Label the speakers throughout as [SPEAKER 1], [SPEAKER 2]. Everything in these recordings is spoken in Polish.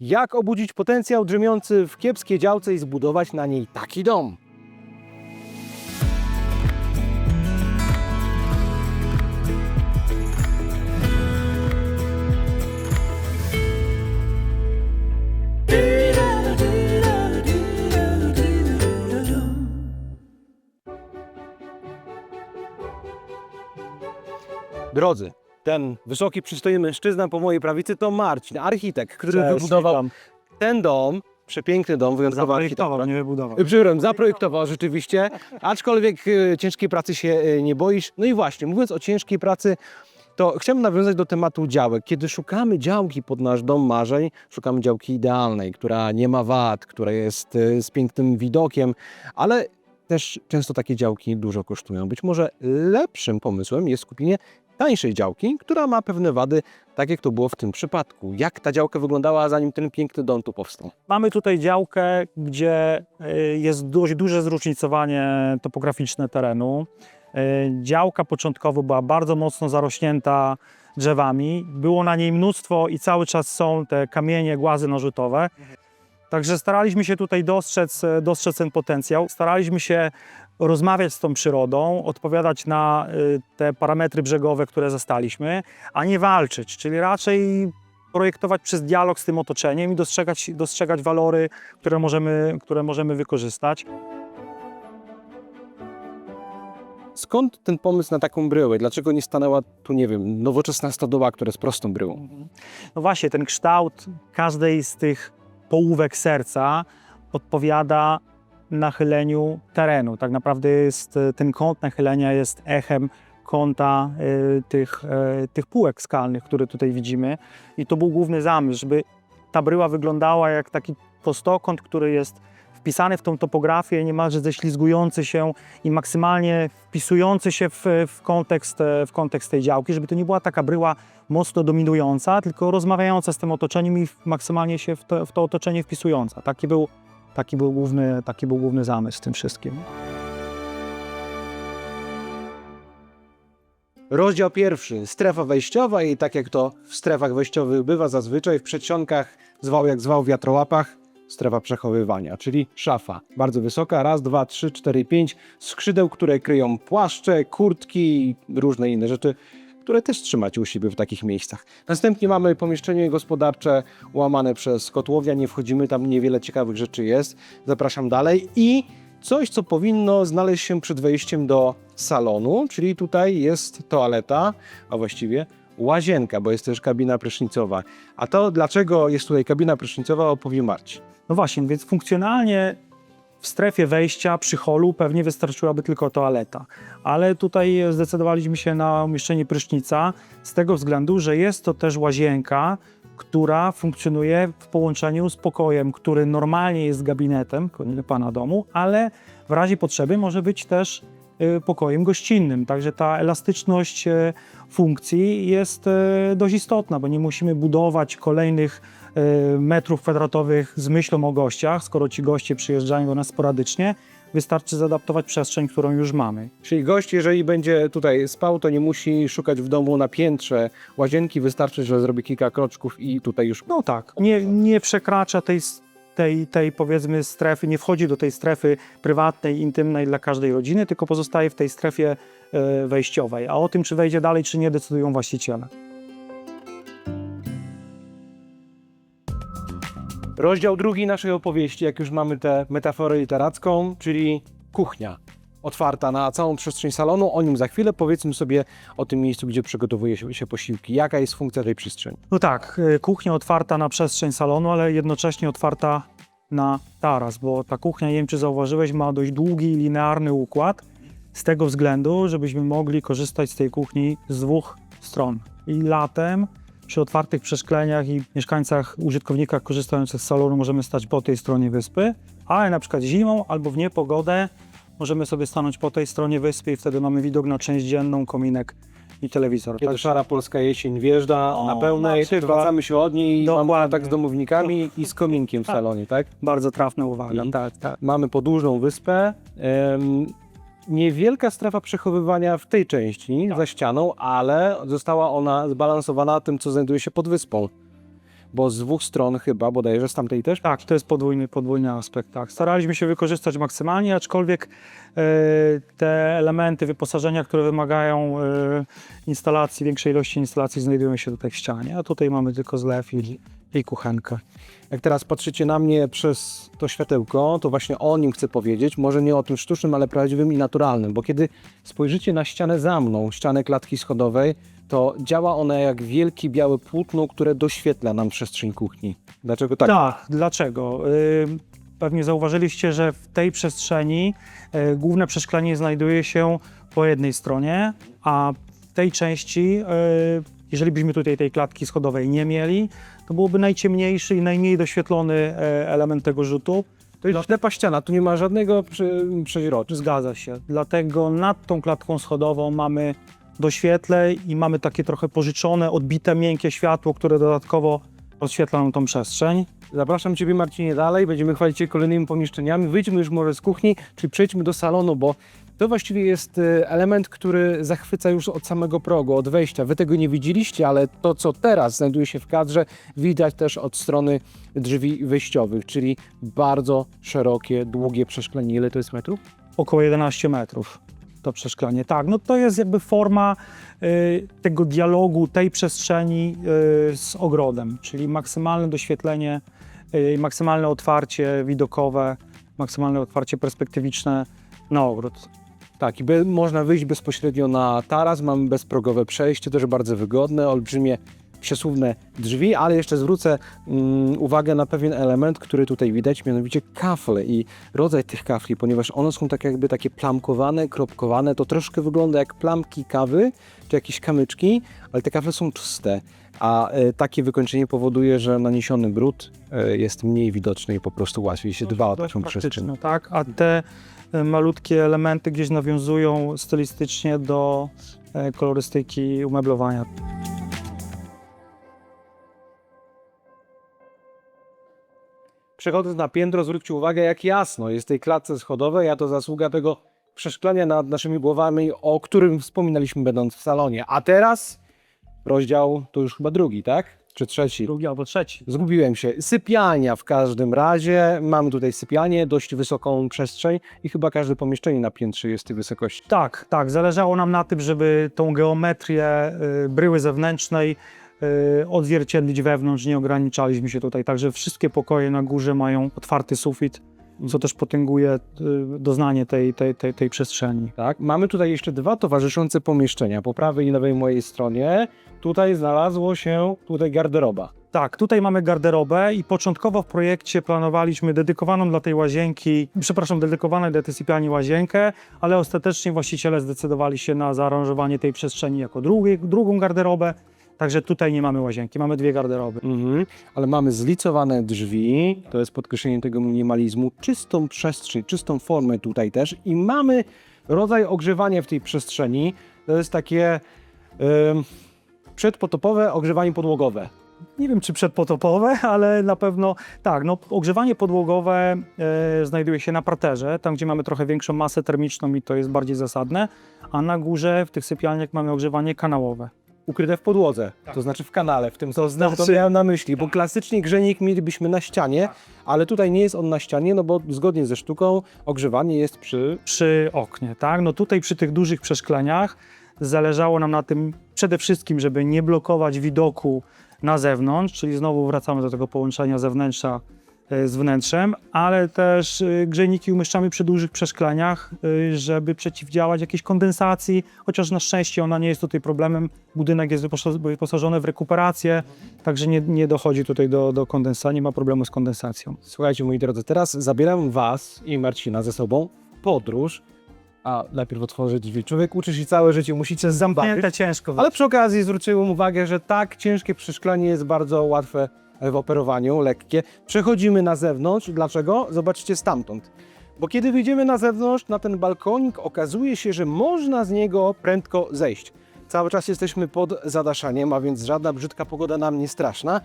[SPEAKER 1] Jak obudzić potencjał drzemiący w kiepskiej działce i zbudować na niej taki dom? Drodzy, ten wysoki, przystojny mężczyzna po mojej prawicy to Marcin, architekt, który wybudował ten dom, przepiękny dom, wyjątkowo
[SPEAKER 2] Zaprojektował, nie wybudował.
[SPEAKER 1] Przepraszam, zaprojektował rzeczywiście, aczkolwiek e, ciężkiej pracy się e, nie boisz. No i właśnie, mówiąc o ciężkiej pracy, to chciałbym nawiązać do tematu działek. Kiedy szukamy działki pod nasz dom marzeń, szukamy działki idealnej, która nie ma wad, która jest e, z pięknym widokiem, ale też często takie działki dużo kosztują. Być może lepszym pomysłem jest kupienie tańszej działki, która ma pewne wady, tak jak to było w tym przypadku. Jak ta działka wyglądała, zanim ten piękny dom tu powstał?
[SPEAKER 2] Mamy tutaj działkę, gdzie y, jest dość duże zróżnicowanie topograficzne terenu. Y, Działka początkowo była bardzo mocno zarośnięta drzewami. Było na niej mnóstwo i cały czas są te kamienie, głazy narzutowe. Także staraliśmy się tutaj dostrzec, dostrzec ten potencjał. Staraliśmy się rozmawiać z tą przyrodą, odpowiadać na y, te parametry brzegowe, które zastaliśmy, a nie walczyć, czyli raczej projektować przez dialog z tym otoczeniem i dostrzegać, dostrzegać walory, które możemy, które możemy wykorzystać.
[SPEAKER 1] Skąd ten pomysł na taką bryłę? Dlaczego nie stanęła tu, nie wiem, nowoczesna stodoła, która jest prostą bryłą?
[SPEAKER 2] No właśnie, ten kształt każdej z tych połówek serca odpowiada nachyleniu terenu. Tak naprawdę jest, e, ten kąt nachylenia jest echem kąta e, tych, e, tych półek skalnych, które tutaj widzimy. I to był główny zamysł, żeby ta bryła wyglądała jak taki prostokąt, który jest wpisany w tą topografię, niemalże ześlizgujący się i maksymalnie wpisujący się w, w, kontekst, w kontekst tej działki, żeby to nie była taka bryła mocno dominująca, tylko rozmawiająca z tym otoczeniem i maksymalnie się w to, w to otoczenie wpisująca. Taki był, taki, był główny, taki był główny zamysł w tym wszystkim.
[SPEAKER 1] Rozdział pierwszy, strefa wejściowa i tak jak to w strefach wejściowych bywa zazwyczaj w przedsionkach, zwał jak zwał wiatrołapach, strefa przechowywania, czyli szafa. Bardzo wysoka, raz, dwa, trzy, cztery, pięć skrzydeł, które kryją płaszcze, kurtki i różne inne rzeczy, które też trzymacie u siebie w takich miejscach. Następnie mamy pomieszczenie gospodarcze łamane przez kotłownia, nie wchodzimy, tam niewiele ciekawych rzeczy jest. Zapraszam dalej i coś, co powinno znaleźć się przed wejściem do salonu, czyli tutaj jest toaleta, a właściwie łazienka, bo jest też kabina prysznicowa. A to dlaczego jest tutaj kabina prysznicowa opowie Marcin.
[SPEAKER 2] No właśnie, więc funkcjonalnie w strefie wejścia przy holu pewnie wystarczyłaby tylko toaleta, ale tutaj zdecydowaliśmy się na umieszczenie prysznica z tego względu, że jest to też łazienka, która funkcjonuje w połączeniu z pokojem, który normalnie jest gabinetem pana domu, ale w razie potrzeby może być też y, pokojem gościnnym. Także ta elastyczność y, funkcji jest y, dość istotna, bo nie musimy budować kolejnych metrów kwadratowych z myślą o gościach, skoro ci goście przyjeżdżają do nas sporadycznie, wystarczy zaadaptować przestrzeń, którą już mamy.
[SPEAKER 1] Czyli gość, jeżeli będzie tutaj spał, to nie musi szukać w domu na piętrze łazienki, wystarczy, że zrobi kilka kroczków i tutaj już
[SPEAKER 2] No tak, nie, nie przekracza tej, tej, tej powiedzmy strefy, nie wchodzi do tej strefy prywatnej, intymnej dla każdej rodziny, tylko pozostaje w tej strefie e, wejściowej. A o tym, czy wejdzie dalej, czy nie, decydują właściciele.
[SPEAKER 1] Rozdział drugi naszej opowieści, jak już mamy tę metaforę literacką, czyli kuchnia. Otwarta na całą przestrzeń salonu. O nim za chwilę powiedzmy sobie o tym miejscu, gdzie przygotowuje się, posiłki. Jaka jest funkcja tej przestrzeni?
[SPEAKER 2] No tak, e, kuchnia otwarta na przestrzeń salonu, ale jednocześnie otwarta na taras, bo ta kuchnia, nie wiem czy zauważyłeś, ma dość długi, linearny układ, z tego względu, żebyśmy mogli korzystać z tej kuchni z dwóch stron. I latem przy otwartych przeszkleniach i mieszkańcach, użytkownikach korzystających z salonu możemy stać po tej stronie wyspy, ale na przykład zimą albo w niepogodę możemy sobie stanąć po tej stronie wyspy i wtedy mamy widok na część dzienną, kominek i telewizor.
[SPEAKER 1] Kiedy
[SPEAKER 2] Także-
[SPEAKER 1] szara polska jesień wjeżdża
[SPEAKER 2] O,
[SPEAKER 1] na pełnej,
[SPEAKER 2] na przykład.
[SPEAKER 1] wracamy się od niej i mamy
[SPEAKER 2] Dokładnie.
[SPEAKER 1] tak z domownikami i z kominkiem w
[SPEAKER 2] Tak.
[SPEAKER 1] salonie, tak?
[SPEAKER 2] Bardzo trafna uwaga,
[SPEAKER 1] I-
[SPEAKER 2] tak, tak.
[SPEAKER 1] Mamy podłużną wyspę. Niewielka strefa przechowywania w tej części
[SPEAKER 2] Tak.
[SPEAKER 1] za ścianą, ale została ona zbalansowana tym, co znajduje się pod wyspą. bo z dwóch stron chyba, bodajże z tamtej też.
[SPEAKER 2] Tak, to jest podwójny, podwójny aspekt. Tak. Staraliśmy się wykorzystać maksymalnie, aczkolwiek e, te elementy wyposażenia, które wymagają e, instalacji, większej ilości instalacji, znajdują się tutaj w ścianie, a tutaj mamy tylko zlew i, i kuchenkę.
[SPEAKER 1] Jak teraz patrzycie na mnie przez to światełko, to właśnie o nim chcę powiedzieć, może nie o tym sztucznym, ale prawdziwym i naturalnym, bo kiedy spojrzycie na ścianę za mną, ścianę klatki schodowej, to działa ona jak wielkie białe płótno, które doświetla nam przestrzeń kuchni. Dlaczego tak?
[SPEAKER 2] Tak, dlaczego? Pewnie zauważyliście, że w tej przestrzeni y, główne przeszklenie znajduje się po jednej stronie, a w tej części, y, jeżeli byśmy tutaj tej klatki schodowej nie mieli, to byłoby najciemniejszy i najmniej doświetlony y, element tego rzutu.
[SPEAKER 1] To jest ślepa ściana, tu nie ma żadnego przy, przeźroczu.
[SPEAKER 2] Zgadza się. Dlatego nad tą klatką schodową mamy doświetlej i mamy takie trochę pożyczone, odbite, miękkie światło, które dodatkowo rozświetla nam tą przestrzeń.
[SPEAKER 1] Zapraszam Ciebie Marcinie dalej, będziemy chwalić się kolejnymi pomieszczeniami. Wyjdźmy już może z kuchni, czyli przejdźmy do salonu, bo to właściwie jest e, element, który zachwyca już od samego progu, od wejścia. Wy tego nie widzieliście, ale to, co teraz znajduje się w kadrze, widać też od strony drzwi wyjściowych, czyli bardzo szerokie, długie przeszklenie. Ile to jest metrów?
[SPEAKER 2] około 11 metrów to przeszklenie. Tak, no to jest jakby forma y, tego dialogu, tej przestrzeni y, z ogrodem, czyli maksymalne doświetlenie, y, maksymalne otwarcie widokowe, maksymalne otwarcie perspektywiczne na ogród.
[SPEAKER 1] Tak, i be, można wyjść bezpośrednio na taras, mamy bezprogowe przejście, też bardzo wygodne, olbrzymie przesuwne drzwi, ale jeszcze zwrócę mm, uwagę na pewien element, który tutaj widać, mianowicie kafle i rodzaj tych kafli, ponieważ one są tak jakby takie plamkowane, kropkowane, to troszkę wygląda jak plamki kawy, czy jakieś kamyczki, ale te kafle są czyste, a e, takie wykończenie powoduje, że naniesiony brud e, jest mniej widoczny i po prostu łatwiej się dba o taką przestrzeń.
[SPEAKER 2] Tak, a te y, malutkie elementy gdzieś nawiązują stylistycznie do e, kolorystyki umeblowania.
[SPEAKER 1] Przechodząc na piętro, zwróćcie uwagę, jak jasno jest w tej klatce schodowej, a to zasługa tego przeszklenia nad naszymi głowami, o którym wspominaliśmy będąc w salonie. A teraz rozdział to już chyba drugi, tak? Czy trzeci?
[SPEAKER 2] Drugi albo trzeci.
[SPEAKER 1] Zgubiłem się. Sypialnia w każdym razie. Mamy tutaj sypialnię, dość wysoką przestrzeń i chyba każde pomieszczenie na piętrze jest tej wysokości.
[SPEAKER 2] Tak, tak. Zależało nam na tym, żeby tą geometrię y, bryły zewnętrznej odzwierciedlić wewnątrz. Nie ograniczaliśmy się tutaj. Także wszystkie pokoje na górze mają otwarty sufit, co też potęguje y, doznanie tej, tej, tej, tej przestrzeni.
[SPEAKER 1] Tak? Mamy tutaj jeszcze dwa towarzyszące pomieszczenia. Po prawej i lewej mojej stronie. Tutaj znalazło się tutaj garderoba.
[SPEAKER 2] Tak, tutaj mamy garderobę i początkowo w projekcie planowaliśmy dedykowaną dla tej łazienki, przepraszam, dedykowaną dla tej sypialni łazienkę, ale ostatecznie właściciele zdecydowali się na zaaranżowanie tej przestrzeni jako drugi, drugą garderobę. Także tutaj nie mamy łazienki, mamy dwie garderoby.
[SPEAKER 1] Mhm, ale mamy zlicowane drzwi, to jest podkreślenie tego minimalizmu, czystą przestrzeń, czystą formę tutaj też i mamy rodzaj ogrzewania w tej przestrzeni, to jest takie ym, przedpotopowe ogrzewanie podłogowe.
[SPEAKER 2] Nie wiem, czy przedpotopowe, ale na pewno tak. No, ogrzewanie podłogowe e, znajduje się na parterze, tam gdzie mamy trochę większą masę termiczną i to jest bardziej zasadne, a na górze w tych sypialniach mamy ogrzewanie kanałowe.
[SPEAKER 1] Ukryte w podłodze, to znaczy w kanale, w tym co
[SPEAKER 2] znaczy-
[SPEAKER 1] to miałem na myśli, bo klasycznie grzejnik mielibyśmy na ścianie, ale tutaj nie jest on na ścianie, no bo zgodnie ze sztuką ogrzewanie jest przy
[SPEAKER 2] przy oknie, tak? No tutaj przy tych dużych przeszkleniach zależało nam na tym przede wszystkim, żeby nie blokować widoku na zewnątrz, czyli znowu wracamy do tego połączenia zewnętrza z wnętrzem, ale też e, grzejniki umieszczamy przy dużych przeszkleniach, e, żeby przeciwdziałać jakiejś kondensacji, chociaż na szczęście ona nie jest tutaj problemem. Budynek jest wyposa- wyposażony w rekuperację, także nie, nie dochodzi tutaj do, do kondensacji, nie ma problemu z kondensacją.
[SPEAKER 1] Słuchajcie, moi drodzy, teraz zabieram Was i Marcina ze sobą w podróż, a najpierw otworzyć drzwi. Człowiek uczy się całe życie, musicie zambawić.
[SPEAKER 2] to ciężko.
[SPEAKER 1] Ale przy okazji zwróciłem uwagę, że tak ciężkie przeszklenie jest bardzo łatwe w operowaniu, lekkie. Przechodzimy na zewnątrz. Dlaczego? Zobaczcie stamtąd. Bo kiedy wyjdziemy na zewnątrz, na ten balkonik, okazuje się, że można z niego prędko zejść. Cały czas jesteśmy pod zadaszaniem, a więc żadna brzydka pogoda nam nie straszna.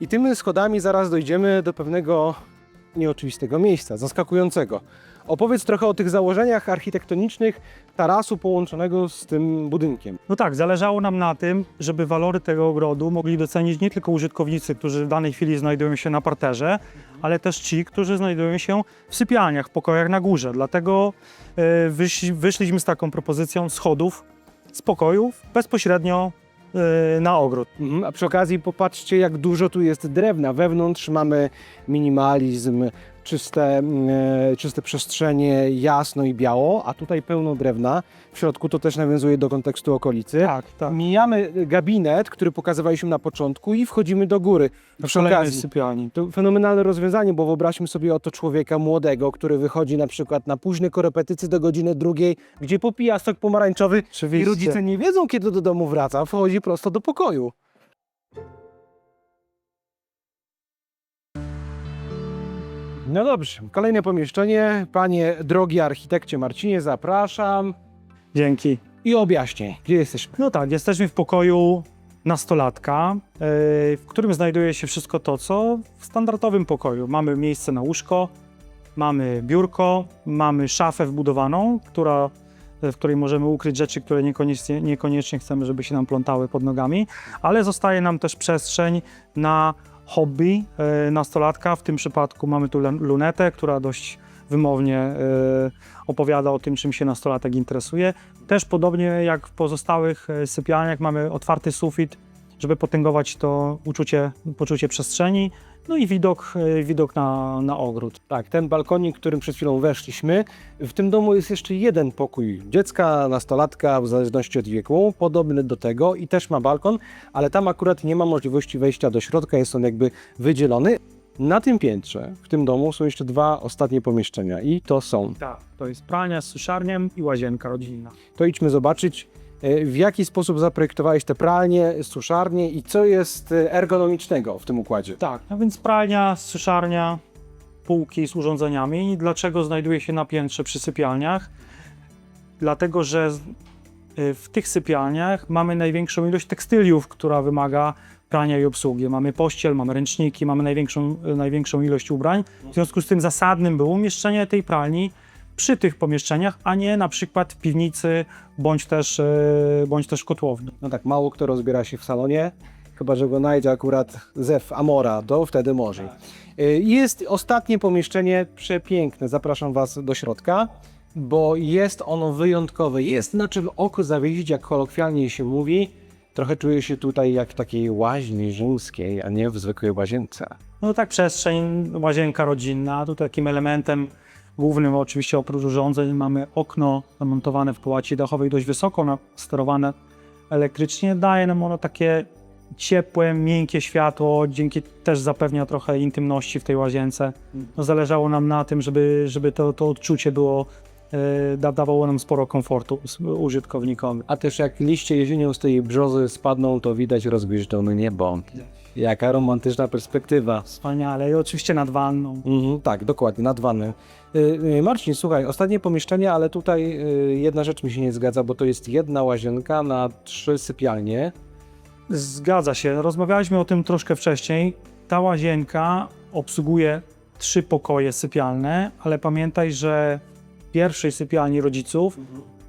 [SPEAKER 1] I tymi schodami zaraz dojdziemy do pewnego nieoczywistego miejsca, zaskakującego. Opowiedz trochę o tych założeniach architektonicznych tarasu połączonego z tym budynkiem.
[SPEAKER 2] No tak, zależało nam na tym, żeby walory tego ogrodu mogli docenić nie tylko użytkownicy, którzy w danej chwili znajdują się na parterze, ale też ci, którzy znajdują się w sypialniach, w pokojach na górze. Dlatego e, wyszliśmy z taką propozycją schodów z pokojów bezpośrednio na ogród.
[SPEAKER 1] Mhm, a przy okazji popatrzcie, jak dużo tu jest drewna. Wewnątrz mamy minimalizm, czyste, mm, e, czyste przestrzenie, jasno i biało, a tutaj pełno drewna. W środku to też nawiązuje do kontekstu okolicy.
[SPEAKER 2] Tak, tak.
[SPEAKER 1] Mijamy gabinet, który pokazywaliśmy na początku i wchodzimy do góry. Przy
[SPEAKER 2] Kolejnej
[SPEAKER 1] okazji.
[SPEAKER 2] sypialni.
[SPEAKER 1] To fenomenalne rozwiązanie, bo wyobraźmy sobie oto człowieka młodego, który wychodzi na przykład na późne korepetycje do godziny drugiej, gdzie popija sok pomarańczowy i
[SPEAKER 2] Oczywiście.
[SPEAKER 1] rodzice nie wiedzą, kiedy do domu wraca, wchodzi prosto do pokoju. No dobrze, kolejne pomieszczenie. Panie drogi architekcie Marcinie, zapraszam
[SPEAKER 2] Dzięki.
[SPEAKER 1] i objaśnię, gdzie jesteśmy.
[SPEAKER 2] No tak, jesteśmy w pokoju nastolatka, yy, w którym znajduje się wszystko to, co w standardowym pokoju. Mamy miejsce na łóżko, mamy biurko, mamy szafę wbudowaną, która, w której możemy ukryć rzeczy, które niekoniecznie, niekoniecznie chcemy, żeby się nam plątały pod nogami, ale zostaje nam też przestrzeń na hobby yy, nastolatka. W tym przypadku mamy tu lun- lunetę, która dość wymownie yy, opowiada o tym, czym się nastolatek interesuje. Też podobnie jak w pozostałych e, sypialniach mamy otwarty sufit, żeby potęgować to uczucie, poczucie przestrzeni, no i widok, e, widok na, na ogród.
[SPEAKER 1] Tak, ten balkonik, którym przed chwilą weszliśmy. W tym domu jest jeszcze jeden pokój dziecka, nastolatka, w zależności od wieku, podobny do tego i też ma balkon, ale tam akurat nie ma możliwości wejścia do środka, jest on jakby wydzielony. Na tym piętrze, w tym domu są jeszcze dwa ostatnie pomieszczenia i to są.
[SPEAKER 2] Tak, to jest pralnia z suszarniem i łazienka rodzinna.
[SPEAKER 1] To idźmy zobaczyć, w jaki sposób zaprojektowałeś te pralnie, suszarnie i co jest e, ergonomicznego w tym układzie.
[SPEAKER 2] Tak, no więc pralnia, suszarnia, półki z urządzeniami. Dlaczego znajduje się na piętrze przy sypialniach? Dlatego, że y, w tych sypialniach mamy największą ilość tekstyliów, która wymaga prania i obsługi. Mamy pościel, mamy ręczniki, mamy największą, największą ilość ubrań. W związku z tym zasadnym było umieszczenie tej pralni przy tych pomieszczeniach, a nie na przykład w piwnicy bądź też, y, bądź też kotłowni.
[SPEAKER 1] No tak, mało kto rozbiera się w salonie, chyba że go znajdzie akurat zew Amora, to wtedy może. Y, Jest ostatnie pomieszczenie, przepiękne, zapraszam Was do środka, bo jest ono wyjątkowe, jest na czym oko zawiedzić, jak kolokwialnie się mówi. Trochę czuję się tutaj jak w takiej łaźni rzymskiej, a nie w zwykłej łazience.
[SPEAKER 2] No tak, przestrzeń, łazienka rodzinna. Tu takim elementem głównym, oczywiście oprócz urządzeń, mamy okno zamontowane w połaci dachowej dość wysoko, sterowane elektrycznie. Daje nam ono takie ciepłe, miękkie światło, dzięki też zapewnia trochę intymności w tej łazience. No, zależało nam na tym, żeby, żeby to, to odczucie było, e, da, dawało nam sporo komfortu użytkownikowi.
[SPEAKER 1] A też jak liście jesienią z tej brzozy spadną, to widać rozgwieżdżone niebo. Jaka romantyczna perspektywa.
[SPEAKER 2] Wspaniale. I oczywiście nad wanną.
[SPEAKER 1] Mhm, tak, dokładnie, nad wanny. Y, y, Marcin, słuchaj, ostatnie pomieszczenie, ale tutaj y, jedna rzecz mi się nie zgadza, bo to jest jedna łazienka na trzy sypialnie.
[SPEAKER 2] Zgadza się. Rozmawialiśmy o tym troszkę wcześniej. Ta łazienka obsługuje trzy pokoje sypialne, ale pamiętaj, że w pierwszej sypialni rodziców,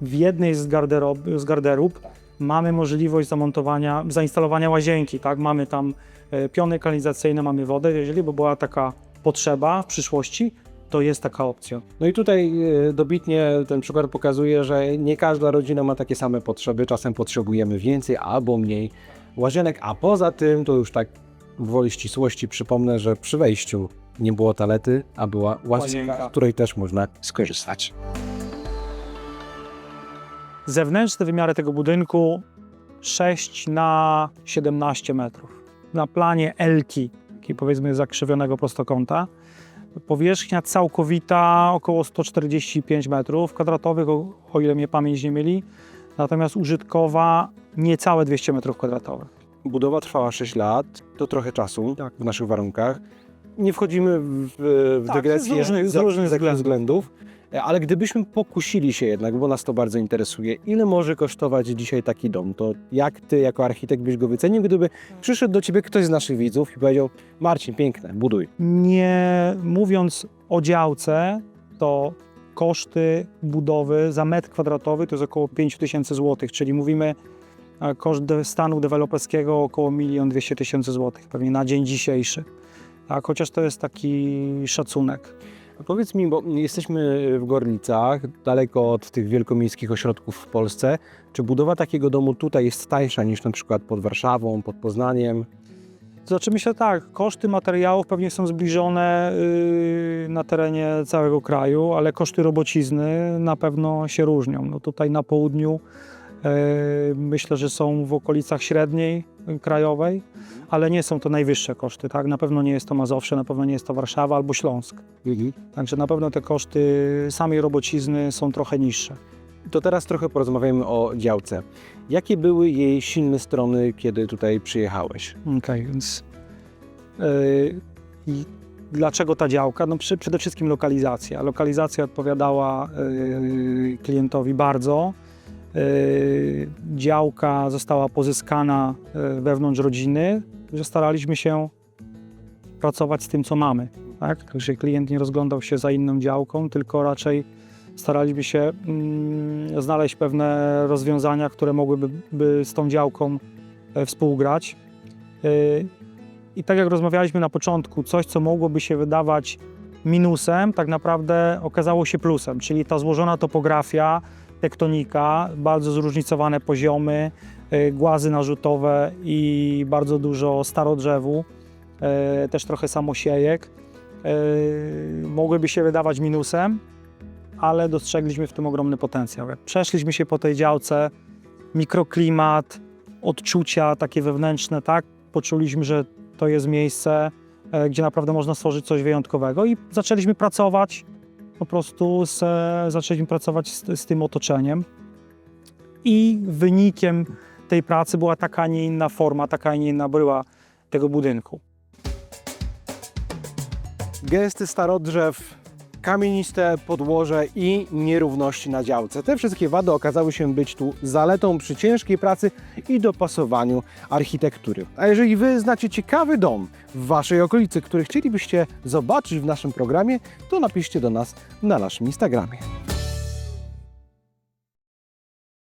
[SPEAKER 2] w jednej z, garderob, z garderób mamy możliwość zamontowania, zainstalowania łazienki. Tak? Mamy tam e, piony kanalizacyjne, mamy wodę. Jeżeli by była taka potrzeba w przyszłości, to jest taka opcja.
[SPEAKER 1] No i tutaj y, dobitnie ten przykład pokazuje, że nie każda rodzina ma takie same potrzeby. Czasem potrzebujemy więcej albo mniej łazienek, a poza tym to już tak woli ścisłości przypomnę, że przy wejściu nie było talety, a była łazienka,
[SPEAKER 2] Łazienka.
[SPEAKER 1] z której też można skorzystać.
[SPEAKER 2] Zewnętrzne wymiary tego budynku 6 na 17 metrów. Na planie Elki, takiej powiedzmy zakrzywionego prostokąta, powierzchnia całkowita około 145 metrów kwadratowych, o, o ile mnie pamięć nie myli, natomiast użytkowa niecałe 200 metrów kwadratowych.
[SPEAKER 1] Budowa trwała 6 lat, to trochę czasu
[SPEAKER 2] Tak.
[SPEAKER 1] w naszych warunkach. Nie wchodzimy w, w
[SPEAKER 2] Tak,
[SPEAKER 1] dygresję
[SPEAKER 2] z różnych- z różnych względów.
[SPEAKER 1] względów. E, Ale gdybyśmy pokusili się jednak, bo nas to bardzo interesuje, ile może kosztować dzisiaj taki dom, to jak ty jako architekt byś go wycenił, gdyby przyszedł do ciebie ktoś z naszych widzów i powiedział Marcin, piękne, buduj.
[SPEAKER 2] Nie mówiąc o działce, to koszty budowy za metr kwadratowy to jest około 5 tysięcy złotych, czyli mówimy a koszt stanu deweloperskiego około 1 200 tysięcy złotych, pewnie na dzień dzisiejszy. Tak, chociaż to jest taki szacunek.
[SPEAKER 1] Powiedz mi, bo jesteśmy w Gorlicach, daleko od tych wielkomiejskich ośrodków w Polsce. Czy budowa takiego domu tutaj jest tańsza niż na przykład pod Warszawą, pod Poznaniem?
[SPEAKER 2] Znaczy myślę tak, koszty materiałów pewnie są zbliżone yy, na terenie całego kraju, ale koszty robocizny na pewno się różnią. No tutaj na południu myślę, że są w okolicach średniej yy, krajowej, ale nie są to najwyższe koszty. Tak? Na pewno nie jest to Mazowsze, na pewno nie jest to Warszawa albo Śląsk. Także na pewno te koszty samej robocizny są trochę niższe.
[SPEAKER 1] To teraz trochę porozmawiamy o działce. Jakie były jej silne strony, kiedy tutaj przyjechałeś?
[SPEAKER 2] Okej, więc yy, i dlaczego ta działka? No przy, przede wszystkim lokalizacja. Lokalizacja odpowiadała yy, klientowi bardzo. Yy, działka została pozyskana yy, wewnątrz rodziny, że staraliśmy się pracować z tym, co mamy. Tak? Także klient nie rozglądał się za inną działką, tylko raczej staraliśmy się mm, znaleźć pewne rozwiązania, które mogłyby by z tą działką e, współgrać. I tak jak rozmawialiśmy na początku, coś, co mogłoby się wydawać minusem, tak naprawdę okazało się plusem, czyli ta złożona topografia, tektonika, bardzo zróżnicowane poziomy, yy, głazy narzutowe i bardzo dużo starodrzewu, yy, też trochę samosiejek, yy, mogłyby się wydawać minusem, ale dostrzegliśmy w tym ogromny potencjał. Przeszliśmy się po tej działce, mikroklimat, odczucia takie wewnętrzne, tak? Poczuliśmy, że to jest miejsce, e, gdzie naprawdę można stworzyć coś wyjątkowego i zaczęliśmy pracować po prostu z, e, zaczęliśmy pracować z, z tym otoczeniem i wynikiem tej pracy była taka, a nie inna forma, taka, a nie inna bryła tego budynku.
[SPEAKER 1] Gęsty starodrzew, kamieniste podłoże i nierówności na działce. Te wszystkie wady okazały się być tu zaletą przy ciężkiej pracy i dopasowaniu architektury. A jeżeli Wy znacie ciekawy dom w Waszej okolicy, który chcielibyście zobaczyć w naszym programie, to napiszcie do nas na naszym Instagramie.